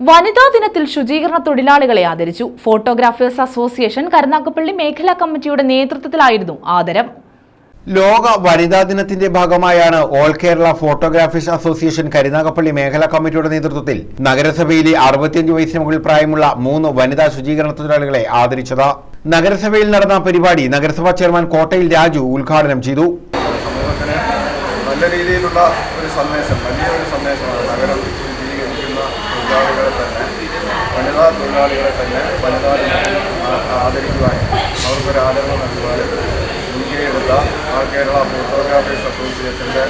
വനിതാ ദിനത്തിൽ ശുചീകരണ തൊഴിലാളികളെ ആദരിച്ചു. ഫോട്ടോഗ്രാഫേഴ്സ് അസോസിയേഷൻ കരുനാഗപ്പള്ളി മേഖലാ കമ്മിറ്റിയുടെ നേതൃത്വത്തിലായിരുന്നു ആദരം. ലോക വനിതാ ദിനത്തിന്റെ ഭാഗമായാണ് all Kerala photographers association Karunagappally മേഖലാ കമ്മിറ്റിയുടെ നേതൃത്വത്തിൽ നഗരസഭയിലെ അറുപത്തിയഞ്ച് വയസ്സിന് മുകളിൽ പ്രായമുള്ള മൂന്ന് വനിതാ ശുചീകരണ തൊഴിലാളികളെ ആദരിച്ചത്. നഗരസഭയിൽ നടന്ന പരിപാടി നഗരസഭാ ചെയർമാൻ കോട്ടയിൽ രാജു ഉദ്ഘാടനം ചെയ്തു. നല്ല രീതിയിലുള്ള ഒരു സന്ദേശം വലിയ ഒരു സന്ദേശമാണ് നഗരം ശുചീകരിക്കുന്ന തൊഴിലാളികളെ തന്നെ വനിതാ തൊഴിലാളികളെ തന്നെ വനിതാ ആദരിക്കുവാനും അവർക്കൊരു ആദരവ് നൽകുവാനും മുൻകൈയെടുത്ത ആ കേരള ഫോട്ടോഗ്രാഫേഴ്സ് അസോസിയേഷന്റെ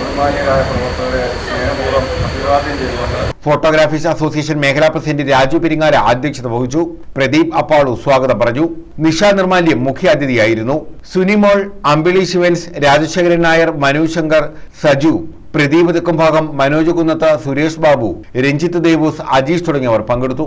ബഹുമാന്യരായ പ്രവർത്തകരെ സ്നേഹപൂർവം അഭിവാദ്യം ചെയ്തുകൊണ്ട് ഫോട്ടോഗ്രാഫീസ് അസോസിയേഷൻ മേഖലാ പ്രസിഡന്റ് രാജു പെരിങ്ങാര അധ്യക്ഷത വഹിച്ചു. പ്രദീപ് അപ്പാളു സ്വാഗതം പറഞ്ഞു. നിഷ നിർമാല്യം മുഖ്യാതിഥിയായിരുന്നു. സുനിമോൾ അമ്പിളി ശിവൻസ് രാജശേഖരൻ നായർ മനു ശങ്കർ സജു പ്രദീപ് തെക്കുംഭാഗം മനോജ് കുന്നത്ത് സുരേഷ് ബാബു രഞ്ജിത്ത് ദേവൂസ് അജീഷ് തുടങ്ങിയവർ പങ്കെടുത്തു.